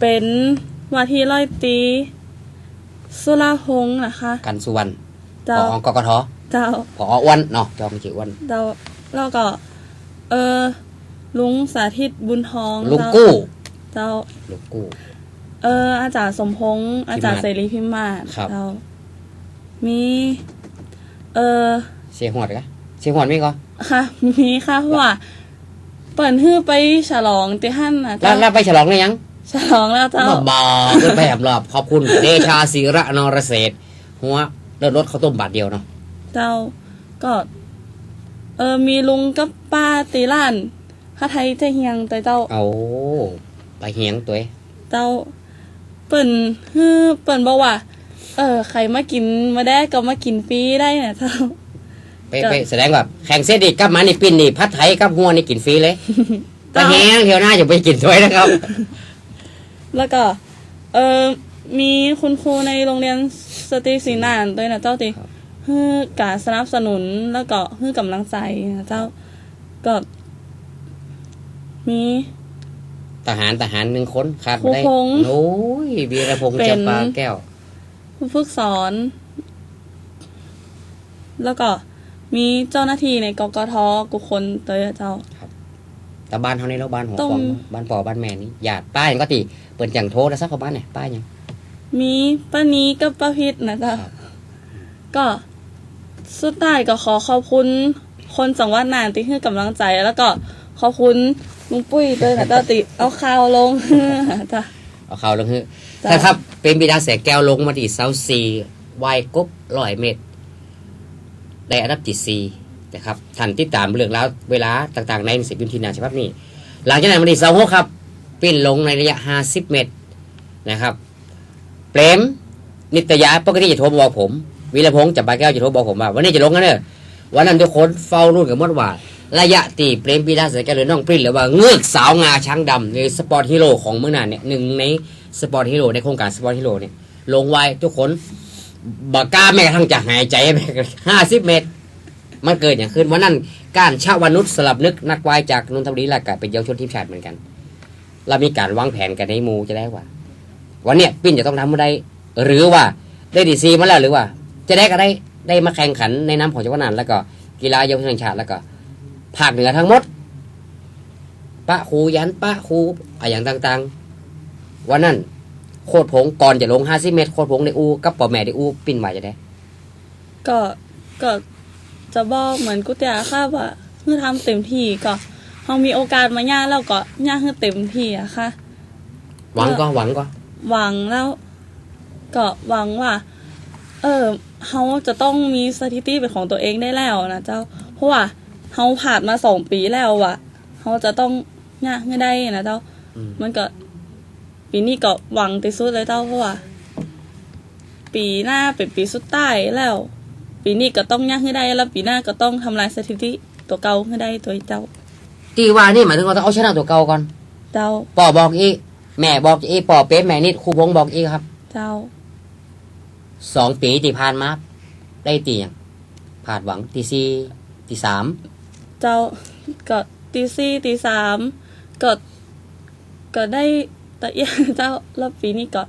เป็นว่าที่ร้อยตรีสุราพงศ์นะคะ กันสุวรรณเจ้าพอกกทเจ้า พออ้วนเนาะจอมชื่ออ้วนเจ้าแล้วก็ เออ ลุงสาธิตบุญทองลุงเจ้ากู้ เจ้าลุงกู้ เออ อาจารย์สมพงษ์อาจารย์เสรีพิมมาศครับ เจ้า มี เออ เสียหวดกะเสียหวดมีก็ค่ะ มีค่ะเพราะว่าเปิดฮื้อไปฉลองที่หั่นนะแล้วเจ้าแล้วไปฉลองเลยยัง ฉลองแล้วเจ้ามาบาขึ้นไปแอบรอบขอบคุณเดชาศิระนรเศรษฐ์หัวเดินรถข้าวต้มบาทเดียวเนาะเจ้าก็เออมีลุงกับป้าตีล้านพระไทยเจเฮียงแต่เจ้าเอาไปเหียงตัวเองเจ้าเปิ่นฮื้อเปิ่นบอกว่า เออ ใครมากินมาได้ก็มากินฟรีได้นะเจ้าไปไปแสดงว่าแข่งเซตดิกับหมานี่ปิ้นนี่พัดไทยกับหัวนี่กินฟรีเลยไปเจ้าแห้งเที่ยวหน้าจะไปกินถ้วยนะครับ แล้วก็เออมีคุณครูในโรงเรียนสตรีศรีนานด้วยนะเจ้าติครับฮื้อการสนับสนุนแล้วก็ฮื้อกำลังใจนะเจ้าก็มีทหารทหารหนึ่งคนขาดครูไม่ได้พงษ์โอ้ยวีรพงษ์เป็นจำปาแก้วผู้ฝึกสอน แล้วก็มีเจ้าหน้าที่ในกกทกุคนเตยอะเจ้า แต่บ้านเขาในเราบ้านหัวต้ฟมองบ้านปอบ้านแม่นี่ญาติป้ายังก็ตีเปิดจังโทรแล้วสักเขาบ้านเนี่ยป้ายังมีป้านี้กับป้าพิษนะเจ้าครับก็สุดท้ายก็ขอขอบคุณคนจังหวัดน่านที่ให้กำลังใจ แล้วก็ขอบคุณลุงปุ้ยด้วยนะเจ้าติเอาข่าวลงจ้ะเอาเขาลงคือจ้ะถ้าครับ เป็นบิดาแสแก้วลงมาที่เซาซีวายกบร้อยเมตรได้อันดับที่สี่ นะครับท่านติดตามเรื่องราวเวลาต่างๆ ในหนังสือพิมพ์ทีนาฉบับนี้ หลังจากนั้นมาที่เซาหกครับปิ้นลงในระยะ 50 เมตรนะครับเปรมนิตยาปกติจะโทรมาบอกผมวีรพงษ์จับบาแก้วจะโทรบอกผมว่าวันนี้จะลงกันเนอะวันนั้นทุกคนเฝ้ารุ่นกับมดว่า ระยะตีเปรมปีดาเสือแก้วหรือน้องปริ้นหรือว่าเงือกสาวงาช้างดำหรือสปอร์ตฮีโร่ของเมืองนานเนี่ยหนึ่งในสปอร์ตฮีโร่ในโครงการสปอร์ตฮีโร่เนี่ยลงไว้ทุกคนบักล้าแม้กระทั่งจะหายใจแม้ห้าสิบเมตร มันเกิดอย่างขึ้นวันนั้นการชาวนุษย์สลับนึกนักวายจากนนทบุรีและก็เป็นเยาวชนทีมชาติเหมือนกัน เรามีการวางแผนกันในหมูจะได้ว่า วันเนี้ยปิ้นจะต้องทำมาได้หรือว่าได้ดีซีมาแล้วหรือว่า จะได้ก็ได้ได้มาแข่งขันในน้ำของจังหวัดน่านแล้วก็กีฬาเยาวชนชาติแล้วก็ภาคเหนือทั้งหมดปะคูยันปะคูอะไรอย่างต่างๆ วันนั้นโคตรผงก่อนจะลงห้าสิเมตรโคตรผงในอูกับปอแม่ในอูปิ้นไหวจะได้ ก็ก็ จะบอกเหมือนกุเตียค่ะว่าเพื่อทำเต็มที่ก็เรามีโอกาสมาย่าแล้วก็ย่าให้เต็มที่อะค่ะ หวังก็หวังก็หวังแล้ว ก็หวังว่า เออเขาจะต้องมีสถิติเป็นของตัวเองได้แล้วนะเจ้า เพราะว่าเขาผ่านมาสองปีแล้วอะเขาจะต้องย่าให้ได้นะเจ้าอืมมันก็ ปีนี้ก็หวังที่สุดเลยเจ้าเพราะว่า ปีหน้าเป็นปีสุดท้ายแล้ว ปีนี้ก็ต้องย่างให้ได้แล้วปีหน้าก็ต้องทำลายสถิติตัวเก่าให้ได้ตัวเจ้าตีว่านี่หมายถึงว่าต้องเอาชนะตัวเก่าก่อนเจ้าปอบอกอีกแม่บอกอีกปอเป๊ะแม่นิดครูพงบอกอีกครับ เจ้าสองปีที่ผ่านมาได้ตีอย่างผ่านหวังตีสี่ตีสามเจ้าก็ตีสี่ตีสามก็ก็ได้แต่เอียเจ้าแล้วปีนี้ก็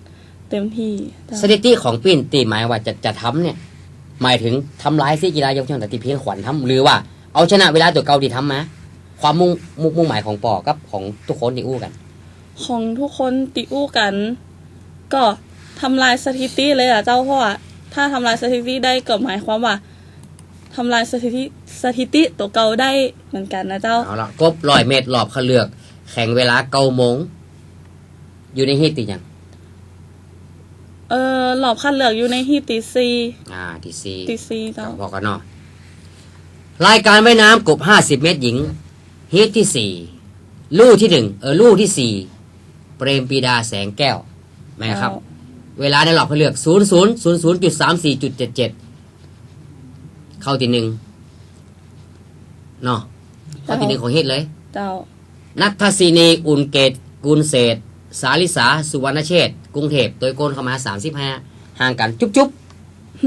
เต็มที่เจ้าสถิติของปิ้นตีหมายว่าจะจะทำเนี่ย หมายถึงทำลายซีกีฬาเยาวชนแต่ตีเพียงขวัญทำหรือว่าเอาชนะเวลาตัวเก่าที่ทำมาความมุ่งมุ่งมุ่งหมายของปอกับของทุกคนที่อู้กัน ของทุกคนติอู้กัน ก็ทำลายสถิติเลยอะเจ้าเพราะว่าถ้าทำลายสถิติได้ก็หมายความว่าทำลายสถิติสถิติตัวเก่าได้เหมือนกันนะเจ้าเอาละกบร้อยเมตรรอบเขาเลือก แข่งเวลาเก้าโมงอยู่ในฮีตตีอย่าง เออหลอบคัดเลือกอยู่ในที่ตีซีอ่าตีซีตีซีเจ้าพอกันเนาะรายการว่ายน้ำกบห้าสิบเมตรหญิงฮีทที่สี่ลู่ที่หนึ่งเออลู่ที่สี่เปรมปีดาแสงแก้วแม่ครับ เวลาในหลอกเขาเลือกศูนย์ศูนย์ศูนย์ศูนย์จุดสามสี่จุดเจ็ดเจ็ดเข้าที่หนึ่งเนาะเข้าที่หนึ่งของฮิตเลย เจ้านัทศินีอุ่นเกตกุลเศษ สาลิสาสุวรรณเชษฐ์กรุงเทพโดยโกนเข้ามาสามสิบห้าห่างกันจุ๊บจุ๊บ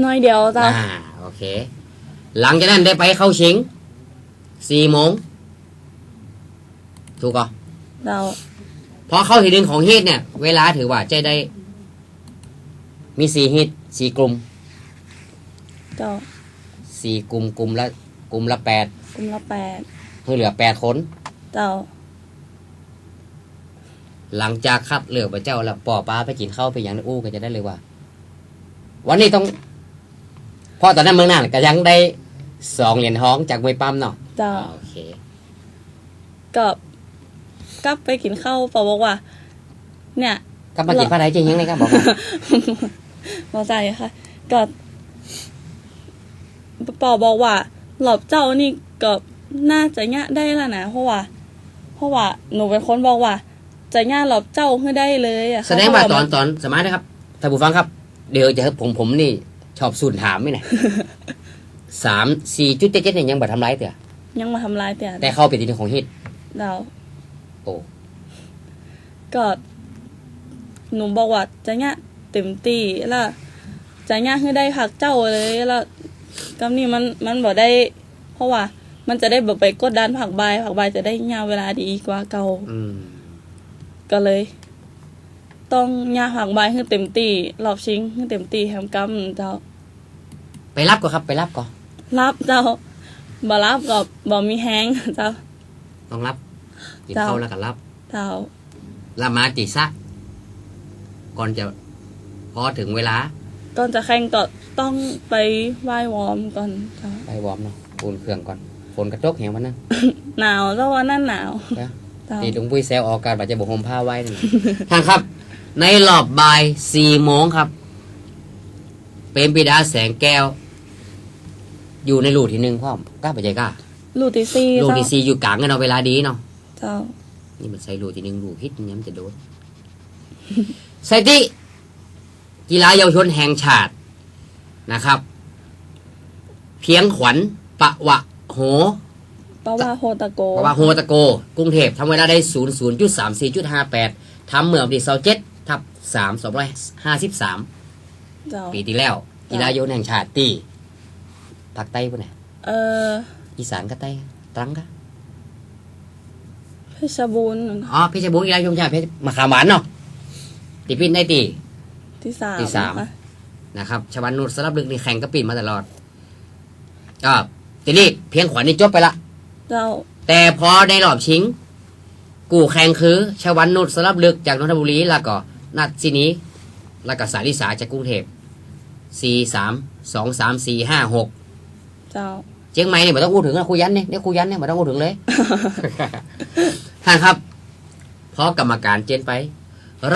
น้อยเดียวเจ้าอ่าโอเค หลังจากนั้นได้ไปเข้าชิงสี่โมงถูกก่อเจ้าพพอเข้าทีหนึ่งของฮีตเนี่ย เวลาถือว่าใจได้ มีสี่ฮีตสี่กลุ่มเจ้าสี่กลุ่มกลุ่มละกลุ่มละแปดกลุ่มละแปดเพื่อเหลือแปดคน เจ้า หลังจากคัดเลือกพระเจ้าแล้วป่อปลาไปกินข้าวไปอย่างนั้นอู้ก็จะได้เลยว่า วันนี้ต้องเพราะตอนนั้นเมืองน่านก็ยังได้สองเหรียญทองจากมวยปั้มเนาะเจ้าอ่าโอเคก็กลับไปกินข้าวปอบอกว่า เนี่ยก็มากินผ้าไทยจริงยังไงครับบอกมาพอใจค่ะก็ปอบอกว่า หลอบเจ้านี่ก็น่าจะยะได้แล้วนะเพราะว่า เพราะว่าหนูเป็นคนบอกว่า จะย่าหลอบเจ้าให้ได้เลยอะค่ะแสดงว่าเพตระอนตอนสมัยนะครับท่านผู้ฟังครับ เดี๋ยวจะผมผมนี่ชอบสูนถามไหมเนี่ยสามสี่จุดเจ็ดเจ็ดเนี่ยยังบัทำร้ายเถอะยังมาทำลายแต่แต่เข้าไปทีนึงของฮิตเราโอ้ก็หนูบอกว่าจะย่าเต็มตีแล้วจะย่าให้ได้ผักเจ้าเลยแล้วก็นี่มันมันบอกได้ เพราะว่า มันจะได้แบบไปกดดันผักใบผักใบจะได้ยาวเวลาดีกว่าเก่า อืม ก็เลย ต้องย่าผักใบให้เต็มตีรอบชิงให้เต็มตีแฮมกัมเจ้า ไปรับก็ครับไปรับก็รับเจ้าบ่รับก็บ่มีแฮงเจ้าต้องรับกินเจ้าข้าวแล้วก็รับเจ้าละมาตีซะก่อนจะพอถึงเวลา ก่อนจะแข่งก็ต้องไปไหว้วอร์มก่อนเจ้าไปวอร์มเนาะปูนเครื่องก่อนฝนกระจกเห็นมันนั่นหนาวเจ้าว่านั่นหนาว เดี๋ยวเจ้าตีลุงปุ้ยแซวออกการบาดจะบุห่มผ้าไว้นี่ ท่านครับ ในรอบบ่ายสี่โมงครับ เป็นปิดาแสงแก้ว อยู่ในลูกที่หนึ่งพ่อมกล้าปัจจัยกล้าลูกที่สี่ลูกเจ้าที่สี่อยู่กลางกันเอาเวลาดีเนาะเจ้านี่มันใส่ลูกที่หนึ่งลูกฮิตเนี่ยมันจะโดนใส่ที่กีฬาเยาวชนแห่งชาตินะครับ เพียงขวัญปะวะ โห ปะว่าโฮตะโกปะวะโฮตะโก กรุงเทพทำเวลาได้ 0 0 3 4 5 8ทำเมื่อวันที่27ทับ3 253เจ้าปีที่แล้ว กีฬาเยาวชนแห่งชาติตีภาคใต้ปะเนี่ยเอออีสานก็ใต้ตรังก็เพชรบูรณ์นั่นน่ะอ๋อเพชรบูรณ์กีฬาเยาวชนแห่งชาติเพชรมะขามหวานเนาะตีปินได้ตีที่สามที่สามนะคะนะครับชวันนุชสลับลึกนี่แข่งกระปินมาตลอดก็ทีนี้เพียงขวัญนี่จบไปละ เจ้า แต่พอในรอบชิง กูแข่งคือชวันนุชสลับลึกจากนนทบุรีแล้วก็นัดซีนี้ แล้วก็สาลิสาจากกรุงเทพสี่สามสองสามสี่ห้าหกเจ้าเชียงใหม่เนี่ยไม่ต้องพูดถึงนะครูยันเนี่ยเนี่ยครูยันเนี่ยไม่ต้องพูดถึงเลย ท่านครับเพราะกรรมการเจนไป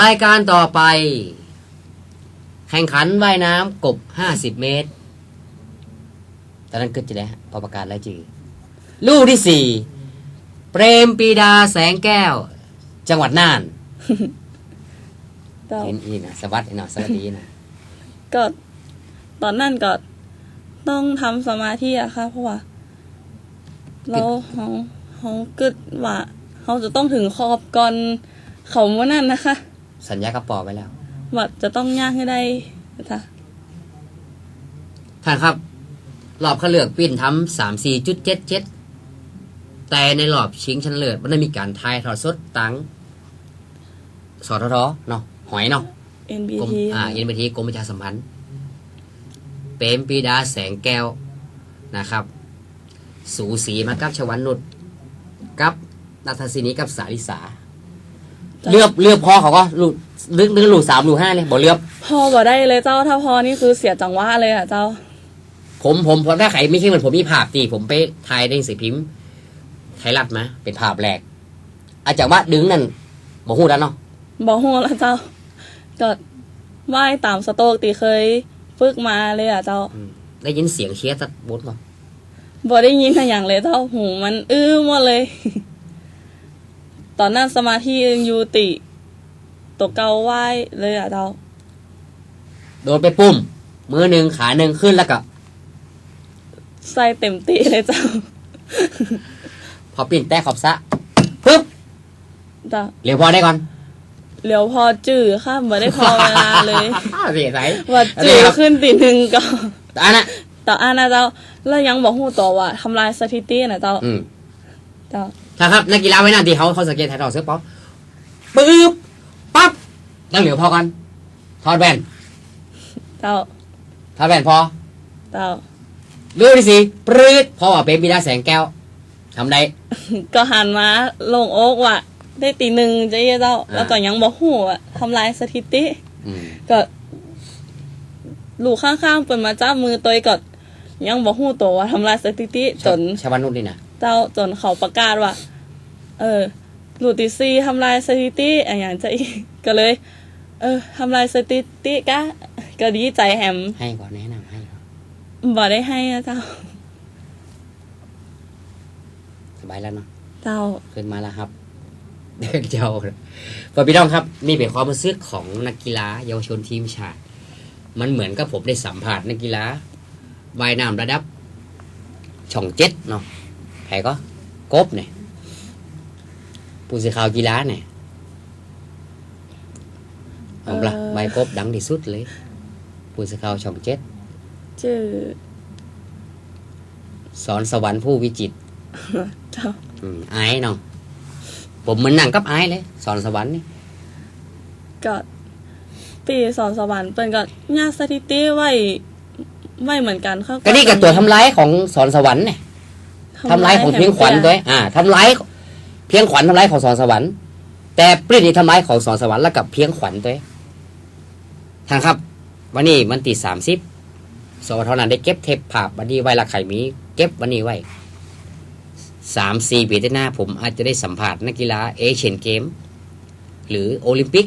รายการต่อไป แข่งขันว่ายน้ำกบห้าสิบเมตร ตอนนั้นก็จะได้พอประกาศรายจือ ลูกที่สี่เปรมปรีดาแสงแก้ว จังหวัดน่านเจ้าเห็นอีกนะสวัสดีนะสวัสดีนะก็ตอนนั้นก็ต้องทำสมาธิอะค่ะเพราะว่าเราเขาเขากึดว่าเขาจะต้องถึงขอบก่อนเขาเมื่อนั้นนะคะ สัญญากับปอไปแล้วว่าจะต้องย่างให้ได้ค่ะท่านครับรอบคัดเลือกปิ้นทำสามสี่จุดเจ็ดเจ็ด แต่ในรอบชิงชนะเลิศมันได้มีการทายทอดสดตังสททเนาะหอยเนาะกรม NBT อ่าเอ็นบีทีกรมประชาสัมพันธ์เปรมปรีดาแสงแก้วนะครับ สูสีมากับชวันนุชกับนัทศินีกับสาลิสาจ้ะเลือบเลือบพอเขาก็ลูกลึกลึกลูกสามลูกห้าเลยบอกเลือบ พอบ่ได้เลยเจ้าถ้าพอนี่คือเสียจังหวะเลยอะเจ้า ผมผมผมถ้าใครไม่ใช่เหมือนผมมีภาพตีผมไปถ่ายในหนังสือพิมพ์ ไทยรัฐมาเป็นภาพแรก อาจารย์ว่าดึงนั่นบอกหูแล้วเนาะบอกหัวแล้วเจ้าก็ไหว้ตามสโตกตีเคยฝึกมาเลยอะเจ้าอืมได้ยินเสียงเชียร์ตัดบดก่อนบ่ได้ยินอะไรอย่างเลยเจ้าหูมันอื้อหมดเลย ตอนนั้นสมาธิอยู่ติตกเกาไหว้เลยอะเจ้า โดนไปปุ้มมือหนึ่งขาหนึ่งขึ้นแล้วก็ ใส่เต็มตีเลยเจ้า พอปิ่นแต้ขอบซะปึ๊บเจ้าเร็วพอได้ก่อนเหลียวพอจื้อค่ะบ่ได้พอเวลาเลยเสียใจว่าจื้อขึ้นตีหนึ่งก็แต่อันน่ะแต่อันนะเจ้าแล้วยังบอกหูต่อว่าทำลายสถิตินะเจ้าอืมเจ้าถ้าครับนักกีฬาไว้หน้าที่เขาเขาสังเกตถ่ายทอดเสื้อป๊อปปึ๊บปั๊บต้องเหลียวพอกันถอดแว่นเจ้าถอดแว่นพอเจ้าเรื่องที่สี่ปรืดเพราะว่าเป็นบิดาแสงแก้ว ทำได้ ก็หันมาลงโอ๊กว่ะ ได้ตีหนึ่งเจ๊เจ้าอ่าแล้วก็ยังบอกหูอะทำลายสถิติอืมก็ลูกข้างๆเปิดมาจ้ามือตัวเองก็ยังบอกหูตัวว่าทำลายสถิติจนชาวบ้านนุ่นนี่นะเจ้าจนเขาประกาศว่า เออลูติซีทำลายสถิติอะไรอย่างจะอีกก็เลย เออทำลายสถิติกะก็ดีใจแฮมให้ก่อนแนะนำให้ก่อนบ่ได้ให้นะเจ้าส บายแล้วเนาะเจ้าขึ้นมาแล้วครับเด็กเจ้าพอพี่น้องครับ นี่เป็นความรู้สึกของนักกีฬาเยาวชนทีมชาติ มันเหมือนกับผมได้สัมผัสนักกีฬาว่ายน้ำระดับ ช่องเจ็ดเนาะแพ้ก็กบเนี่ยผู้สื่อข่าวกีฬาเนี่ยเอาละเอ่อใบกบดังที่สุดเลย ผู้สื่อข่าวช่องเจ็ดชื่อสอนสวรรค์ผู้วิจิตร เจ้าอืมไอ้เนาะผมเหมือนหนังกับไอ้เลย สอนสวรรค์นี่ก็ปีสอนสวรรค์เปิ้นก็ญาสถิติไว้ไว้เหมือนกันเขาก็นี่กับตัวทำร้ายของสอนสวรรค์เนี่ยทำร้ายของเพียงขวัญด้วยอ่าทำร้ายเพียงขวัญทำร้ายของสอนสวรรค์ แต่ปรินี่ทำร้ายของสอนสวรรค์แล้วกับเพียงขวัญด้วยทางครับ วันนี้มันตีสามสิบสวทนั้นได้เก็บเทปภาพวันนี้ไว้ละไข่มี เก็บวันนี้ไว้ สามสี่ปีข้างหน้าผมอาจจะได้สัมผัสนักกีฬาเอเชียนเกม หรือโอลิมปิก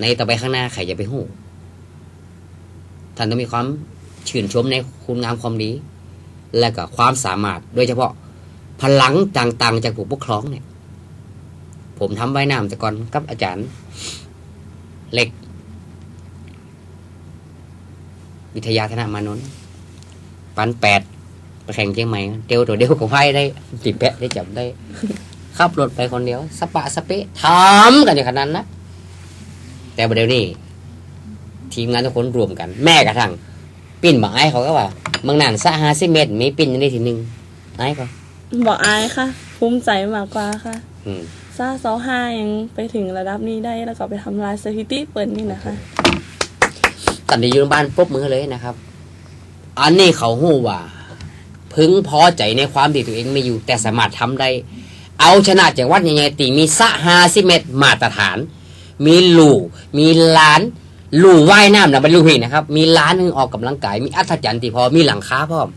ในต่อไปข้างหน้าใครจะไปหู้ท่านต้องมีความชื่นชมในคุณงามความดี และก็ความสามารถโดยเฉพาะพลังต่างๆ จากผู้ปกครองเนี่ย ผมทำไว้น้ำแต่ก่อนกับอาจารย์เล็ก วิทยาธนามานนท์ปันแปด แข่งเชียงใหม่เดียวตัวเดียวของไพ่ได้ติดแปะได้จับได้ขับรถไปคนเดียวสปะสเปะทำกันอย่างขนาดนั้นนะแต่ประเดี๋ยวนี้ทีมงานทุกคนรวมกัน แม่กระทั่งปิ้นบอกไอ้เขาก็ว่าเมืองนานสะหาสิเมตรมีปิ้นอยู่ในทีหนึ่งไอ้ก็บอกอายค่ะภูมิใจมากกว่าค่ะอืมซาเซาห้ายังไปถึงระดับนี้ได้แล้วก็ไปทำลายสถิติเปิดนี่นะคะตันดีอยู่โรงพยาบาลปุ๊บมือเลยนะครับ อันนี้เขาหู้ว่า พึงพอใจในความดีตัวเองไม่อยู่ แต่สามารถทำได้ เอาชนะจังหวัดยังไงตีมีสะหาสิเมตรมาตรฐาน มีหลู่มีล้านหลู่ว่ายน้ำนะบรรลุหินนะครับ มีล้านหนึงออกกำลังกาย มีอัศจรรย์ที่พอมีหลังคาพร้อม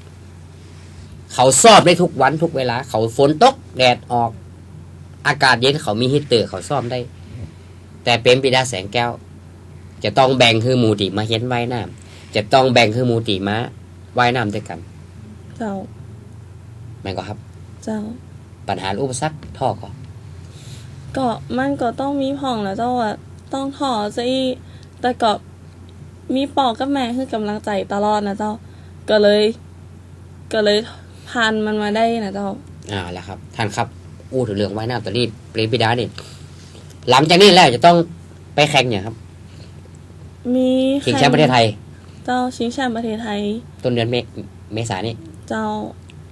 เขาสอบได้ทุกวันทุกเวลา เขาฝนตกแดดออก อากาศเย็นเขามีฮีตเตอร์เขาซ่อมได้ แต่เป็นปิดาแสงแก้ว จะต้องแบ่งคือมูติมาเห็นว่ายน้ำจะต้องแบ่งคือมูติมาว่ายน้ำด้วยกัน เจ้าแม่นก็ครับ เจ้า ปัญหาอุปสรรคท่อก็ก็มันก็ต้องมีพ่องแหล้วเจ้าว่าต้องถอซะอีแต่ก็มีปอกกับแม่คือกำลังใจตลอดนะเจ้า ก็เลย ก็เลยผ่านมันมาได้นะเจ้า อ่าแล้วครับ ท่านครับอู้ถึงเรื่องว่ายน้ำตอนนี้เปรมปิดานี่หลังจากนี้แล้วจะต้องไปแข่งเนี่ยครับมีชิงแชมป์ประเทศไทย เจ้าชิงแชมป์ประเทศไทย ต้นเดือนเมเมษายนนี่ เจ้า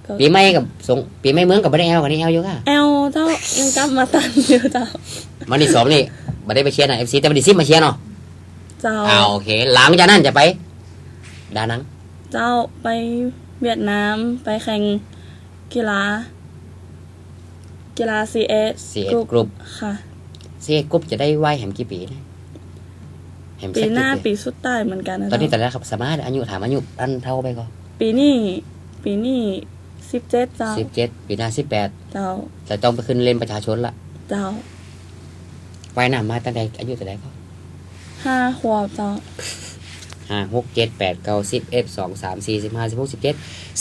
ก็ปีใหม่กับสงปีใหม่เมืองกับบัได้แอลกันนี่แอลอยู่ค่ะแอลเจ้ายังกลับมาตันอยู่เจ้าวันที่สองนี่บัได้ไปเชียร์นะเอฟซีแต่วันที่สิบมาเชียร์เนาะเจ้าอ่าโอเค หลังจากนั้นจะไป ดานัง เจ้าไปเวียดนามไปแข่งกีฬา กีฬา CS เสียกรุ๊ปค่ะเสียกรุ๊ปจะได้ว่ายแหมกี่ปีนะแหมปีสักหน้ากี่ปีสุดท้ายเหมือนกันนะตอนนี้แต่เจ้าละครับสามารถอายุถามอายุอันเท่าไปก็ปีนี้ ปีนี้สิบเจ็ดเจ้าสิบเจ็ดปีหน้าสิบแปดเจ้าจะต้องไปขึ้นเล่นประชาชนละเจ้าว่ายน้ำมาตั้งแต่อายุแต่ไหนก็ห้าขวบเจ้าห้าหกเจ็ดแปดเก้าสิบเอ็ดสองสามสี่สิบห้าสิบหกสิบเจ็ด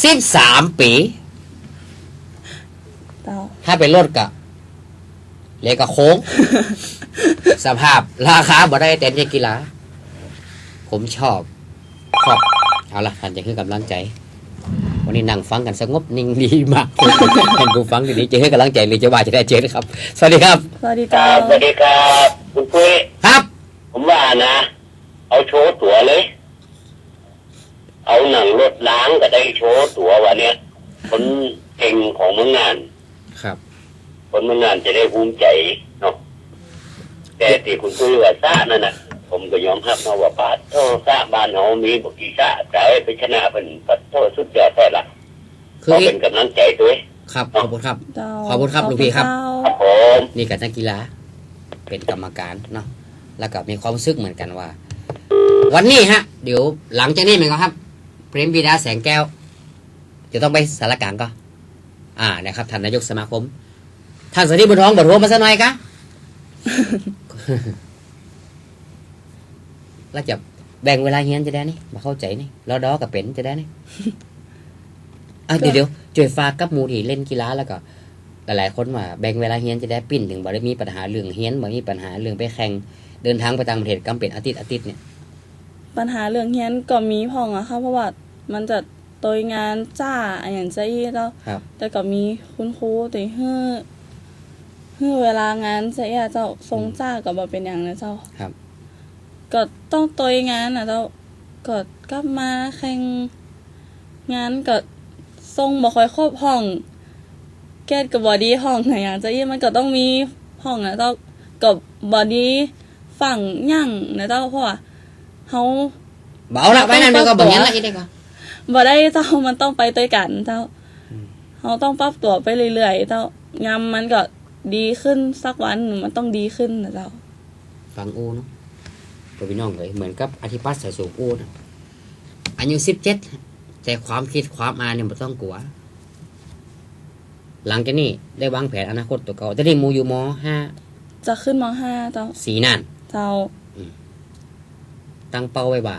สิบสามปีเจ้าถ้าเป็นรถกะเลกะโค้ง สภาพราคาบ่ได้แต่ในกีฬา ผมชอบ ชอบ เอาละท่านจะคือกำลังใจวั นนี้นั่งฟังกันสงบนิ่งดีมากท่านผู้ฟังดีนี้จะให้กำลังใจหรือจะว่าจะได้เจอนะครับ สวัสดีครับ สวัสดีครัเจ้าบสวัสดีครับคุณปุ้ยครับ ผมว่านะ เอาโชว์ตั๋วเลย เอาหนังรถล้างก็ได้โชว์ตั๋ววันเนี้ยคนเก่งของเมืองงาน ครับ คนเมืองงานจะได้ภูมิใจเนาะแต่ที่คุณคุยว่าซะนั่นน่ะ ผมก็ยอมรับนะว่าปาดโทษซะบ้านเฮามีบ่กี่ซะแต่ไปชนะเป็นปัดโทษสุดยอดแท้ละคือก็อีเป็กนกำลังใจด้วย ครับขอบคุณครับเจ้าขอบคุณครับลูกพี่ครับเจ้าครับผมนี่กับนักกีฬาเป็นกรรมการเนาะแล้วก็มีความรู้สึกเหมือนกันว่า วันนี้ฮะ เดี๋ยวหลังจากนี้เหมือนกันครับ เพรมบิดาแสงแก้วจะต้องไปสารกลางก็อ่านะครับท่านนายกสมาคมท่านสวัสดีบุญท้องบทหัวมาสักหน่อยกะ แล้วจะแบ่งเวลาเฮียนจะได้นี่มาเข้าใจนี่รอดอกับเป็นจะได้นี่อะเดี๋ยวเดี๋ยวช่วยฝากกับหมูที่เล่นกีฬาแล้วก็หลายๆคนว่าแบ่งเวลาเฮียนจะได้ปิ้นถึงบ่ได้มีปัญหาเรื่องเฮียนบ่มีปัญหาเรื่องไปแข่งเดินทางไปต่างประเทศกำเป็นอาทิตย์อาทิตย์เนี่ย ปัญหาเรื่องเฮียนก็มีพ่องอะค่ะเพราะว่ามันจะตัวงานจ้าอะอย่างใจเจ้าครับแต่ก็มีคุณครูแต่เฮือเฮือเวลางานใจอะเจ้าทรงจ้าก็บ่เป็นอย่างนะเจ้าครับ ก็ต้องตัวงานนะเจ้าก็กลับมาแข่งงานก็ทรงบ่ค่อยครบห้อง แก้กับบอดี้ห้องอะอย่างใจมันก็ต้องมีห้องนะเจ้ากับบอดี้ฝั่งย่างนะเจ้าเพราะว่าเฮาเบาละไปนั่นเดี๋ยวก็บ่เฮียนละอีกได้ก็บ่ได้เจ้ามันต้องไปด้วยกันเจ้าเราต้องปรับตัวไปเรื่อยๆเจ้างามมันก็ดีขึ้นสักวันมันต้องดีขึ้นนะเจ้าฟังโอเนาะ ตัวพี่น้องเลยเหมือนกับอธิปัตย์สายสูงอูนะอายุสิบเจ็ดแต่ความคิดความอ่านเนี่ยไม่ต้องกลัว หลังจากนี้ได้วางแผนอนาคตตัวเก่าจะได้หมูอยู่มห้าจะขึ้นมห้าเจ้าสีนั่นเจ้าตั้งเป้าไว้ว่า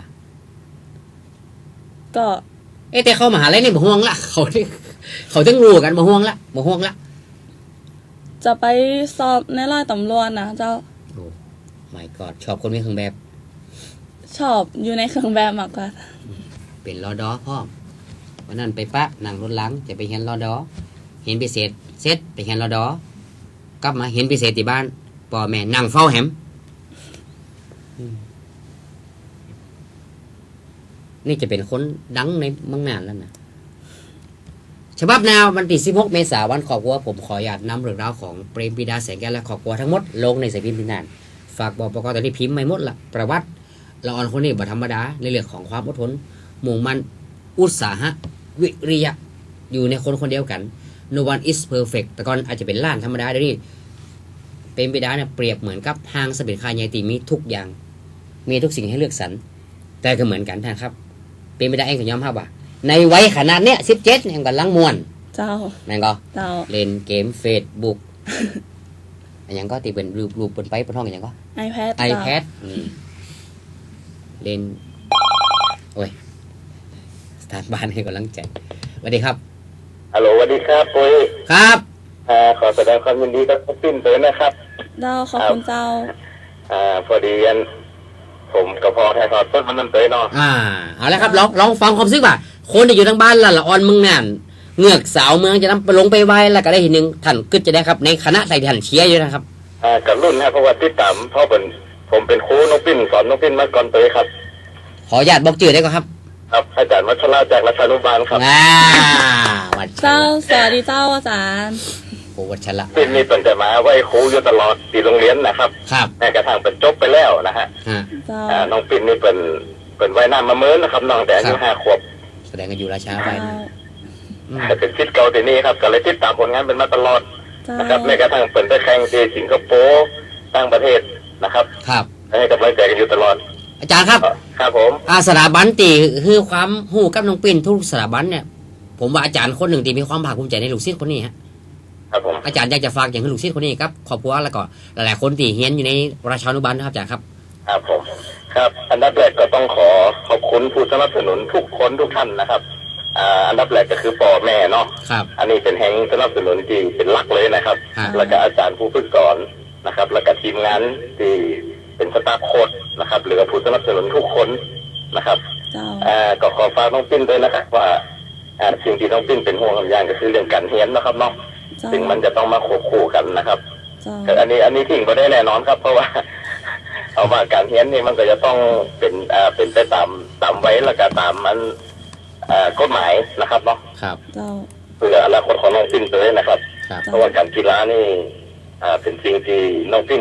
ก็เอ๊ะแต่เขามหาลัยนี่บ่ห่วงละเขาที่เขาต้องรู้กันบ่ห่วงละบ่ห่วงละจะไปสอบในร้อยตำรวจนะเจ้าโอ้ my god ชอบคนมีเครื่องแบบ ชอบอยู่ในเครื่องแบบมากกว่าเป็นรอดอพ่อมวันนั้นไปปะนั่งรถหลังจะไปเห็นรอดอ เห็นพิเศษเสร็จไปเห็นรอดอกลับมาเห็นพิเศษที่บ้านพ่อแม่นั่งเฝ้าแหมนี่จะเป็นคนดังในเมืองนานแล้วนะฉบับแนววันที่ 16 เมษายนวันครอบครัวผมขออนุญาตนำเรื่องราวของเปรมปรีดาแสงแก้วและครอบครัวทั้งหมดลงในสายพิมพ์พินาน ฝากบอกประกอบตอนนี้พิมพ์ไม่หมดละประวัติ ละออนคนนี้บ่ธรรมดาในเรื่องของความอดทนมุ่งมั่นอุตสาหะวิริยะอยู่ในคนคนเดียวกัน no one is perfect แต่ก่อนอาจจะเป็นล้านธรรมดาเดี๋ยวนี้เป็นบิดาเนี่ยเปรียบเหมือนกับห้างสรรพสินค้าใหญ่ตีมีทุกอย่าง มีทุกสิ่งให้เลือกสรรแต่ก็เหมือนกันนะครับ เป็นบิดาเองก็ยอมรับว่าในวัยขนาดเนี้ยสิบเจ็ดยังกำลังมวน เจ้าแม่งก็เจ้าเล่นเกมเฟซบุ๊กอันยังก็ตีเป็นรูปรูปบนไปบนห้องอย่างก็ iPad ไอเจ้าแพด เล่นโอ้ยสถานบ้านให้กำลังใจสวัสดีครับฮัลโหลสวัสดีครับปุ้ยครับอ่าขอแสดงความยินดีกับคุณปิ้นเลยนะครับเจ้าขอบคุณเจ้าอ่าพอดีอันผมกับพอแทนทอดต้นมันนั่นเลยเนาะอ่าเอาละครับลองลองฟังความซึ้งว่าคนที่อยู่ทางบ้านละละออนเมืองนั่นเงือกสาวเมืองจะนำไปลงไปไว้แล้วก็ได้เห็นหนึ่งท่านกึดจะได้ครับ ในคณะใส่ท่านเชียร์อยู่นะครับอ่ากับรุ่นนะเพราะว่าติดตามเพราะเป็น ผมเป็นครูน้องปิ้นสอนน้องปิ้นมาก่อนเลยครับ ขออนุญาตบอกชื่อได้ก็ครับ ครับ อาจารย์วัชราจากรัชานุบาลครับอ่าวัชเจ้า ระสวัสดีเจ้าอาจารย์ โอ้วัชระปิ้นนี่เป็นแต่มาไว้ครูอยู่ตลอดที่โรงเรียนนะครับครับแม้กระทั่งเป็นจบไปแล้วนะฮะฮะ เจ้า อ่าน้องปิ้นนี่เป็นเป็นวัยหน้ามาเมินนะครับน้องแต่อายุครับ ห้าขวบแสดงกันอยู่ราชาไปเจ้านะอืมเป็นชิดเก่าที่นี่ครับก็เลยติดตามผลงานเป็นมาตลอด เจ้า นะครับแม้กระทั่งเป็นไปแข่งที่สิงคโปร์ต่างประเทศ นะครับครับ ให้กำลังใจกันอยู่ตลอด อาจารย์ครับครับผมอาสถาบันตีคือความหูกับน้องปิ่นทุกสถาบันเนี่ย ผมว่าอาจารย์คนหนึ่งที่มีความภาคภูมิใจในลูกศิษย์คนนี้ฮะครับผมอาจารย์อยากจะฝากอย่างให้ลูกศิษย์คนนี้ครับครอบครัวแล้วก็หลายๆคนที่เฮียนอยู่ในราชานุบาลนะครับอาจารย์ครับครับผมครับ อันดับแรกก็ต้องขอขอบคุณผู้สนับสนุนทุกคนทุกท่านนะครับอ่าอันดับแรกก็คือพ่อแม่เนาะครับอันนี้เป็นแห่งสนับสนุนที่เป็นหลักเลยนะครับฮะแล้วก็อาจารย์ผู้ฝึกสอน นะครับ แล้วก็ทีมงานที่เป็นสตาฟโค้ดนะครับหรือว่าผู้สนับสนุนทุกคนนะครับเจ้าอ่าก็ขอฝากน้องปิ้นด้วยนะครับว่าอ่าสิ่งที่น้องปิ้นเป็นห่วงกับอย่างก็คือเรื่องการเรียนนะครับเนาะเจ้าซึ่งมันจะต้องมาควบคู่กันนะครับเจ้าแต่อันนี้อันนี้ทิ้งก็ได้แน่นอนครับ เพราะว่าเอาว่าการเรียนนี่มันก็จะต้องเป็นอ่าเป็นไปตามตามไว้แล้วก็ตามมันอ่ากฎหมายนะครับเนาะครับเจ้าเพื่ออนาคตของน้องปิ้นเลยนะครับครับ เพราะว่าการกีฬานี่อ่า เป็นสิ่งที่น้องพิ้ง